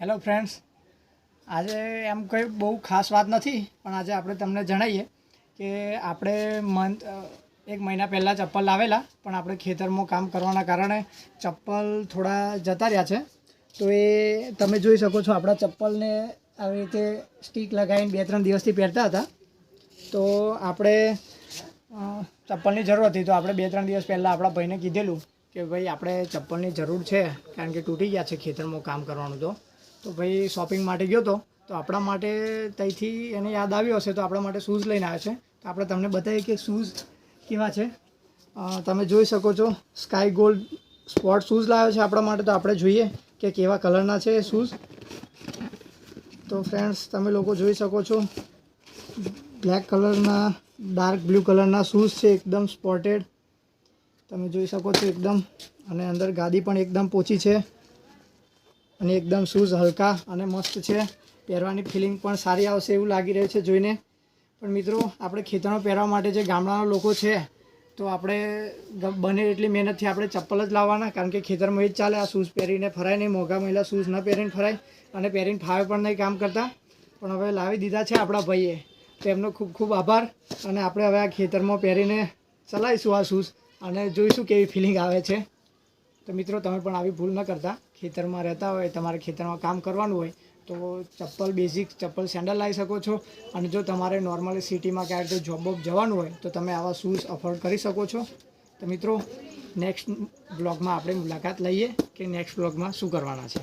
Hello friends આજે એમ કંઈ બહુ ખાસ વાત નથી, પણ આજે આપણે તમને જણાવીએ કે આપણે મંથ એક મહિના પહેલાં ચપ્પલ લાવેલા, પણ આપણે ખેતરમાં કામ કરવાના કારણે ચપ્પલ થોડા જતા રહ્યા છે. તો એ તમે જોઈ શકો છો, આપણા ચપ્પલને આવી રીતે સ્ટીક લગાવીને બે ત્રણ દિવસથી પહેરતા હતા. તો આપણે ચપ્પલની જરૂર હતી. તો આપણે બે ત્રણ દિવસ પહેલાં આપણા ભાઈને કીધેલું કે ભાઈ, આપણે ચપ્પલની જરૂર છે, કારણ કે તૂટી ગયા છે ખેતરમાં કામ કરવાનું તો. તો ભાઈ શોપિંગ માટે ગયો તો તો આપણા માટે ત્યાંથી એને યાદ આવ્યો હશે, તો આપણા માટે શૂઝ લઈને આવ્યો છે. તો આપણે તમને બતાવીએ કે શૂઝ કેવા છે. તમે જોઈ શકો છો સ્કાય ગોલ્ડ સ્પોટ શૂઝ લાવ્યો છે આપણા માટે, તો આપણે જોઈએ કે કેવા કલરના છે એ શૂઝ તો ફ્રેન્ડ્સ તમે લોકો જોઈ શકો છો બ્લેક કલરના ડાર્ક બ્લુ કલરના શૂઝ છે, એકદમ સ્પોટેડ તમે જોઈ શકો છો એકદમ, અને અંદર ગાદી પણ એકદમ પોચી છે. અને એકદમ શૂઝ હલકા અને મસ્ત છે. પહેરવાની ફિલિંગ પણ સારી આવશે એવું લાગી રહ્યું છે જોઈને. પણ મિત્રો, આપણે ખેતરમાં પહેરવા માટે જે ગામડાના લોકો છે, તો આપણે બને એટલી મહેનતથી આપણે ચપ્પલ જ લાવવાના. કારણ કે ખેતરમાં એ જ ચાલે, આ શૂઝ પહેરીને ફરાય નહીં, મોંઘા મહિલા શૂઝ ન પહેરીને ફરાય અને પહેરીને ફાવે પણ નહીં કામ કરતા. પણ હવે લાવી દીધા છે આપણા ભાઈએ. તો એમનો ખૂબ ખૂબ આભાર અને આપણે હવે આ ખેતરમાં પહેરીને ચલાવીશું આ શૂઝ અને જોઈશું કેવી ફિલિંગ આવે છે. તો મિત્રો, તમે પણ આવી ભૂલ ન કરતા. ખેતરમાં રહેતા હોય, તમારે ખેતરમાં કામ કરવાનું હોય, તો ચપ્પલ બેઝિક ચપ્પલ સેન્ડલ લાવી શકો છો. અને જો તમારે નોર્મલી સિટીમાં ક્યાંક તો જોબ બોબ જવાનું હોય, તો તમે આવા શૂઝ અફોર્ડ કરી શકો છો. તો મિત્રો નેક્સ્ટ બ્લોગમાં આપણે મુલાકાત લઈએ કે નેક્સ્ટ બ્લોગમાં શું કરવાના છે.